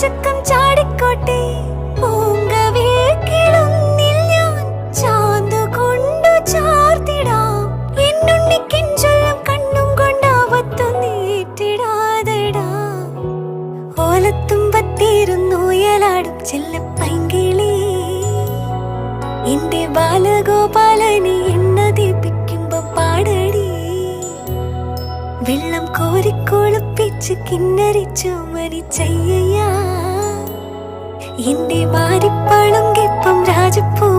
ചക്കം ചാടിക്കോട്ടെ. എന്റെ ബാലഗോപാലനെ എണ്ണ പാടടി. വെള്ളം കോരിക്കൊളുപ്പിച്ച് കിന്നരിച്ചു മരിച്ചയ്യാ ചെയ്യയാ. എന്റെ മാരിപ്പളുങ്കിപ്പം രാജപ്പൂ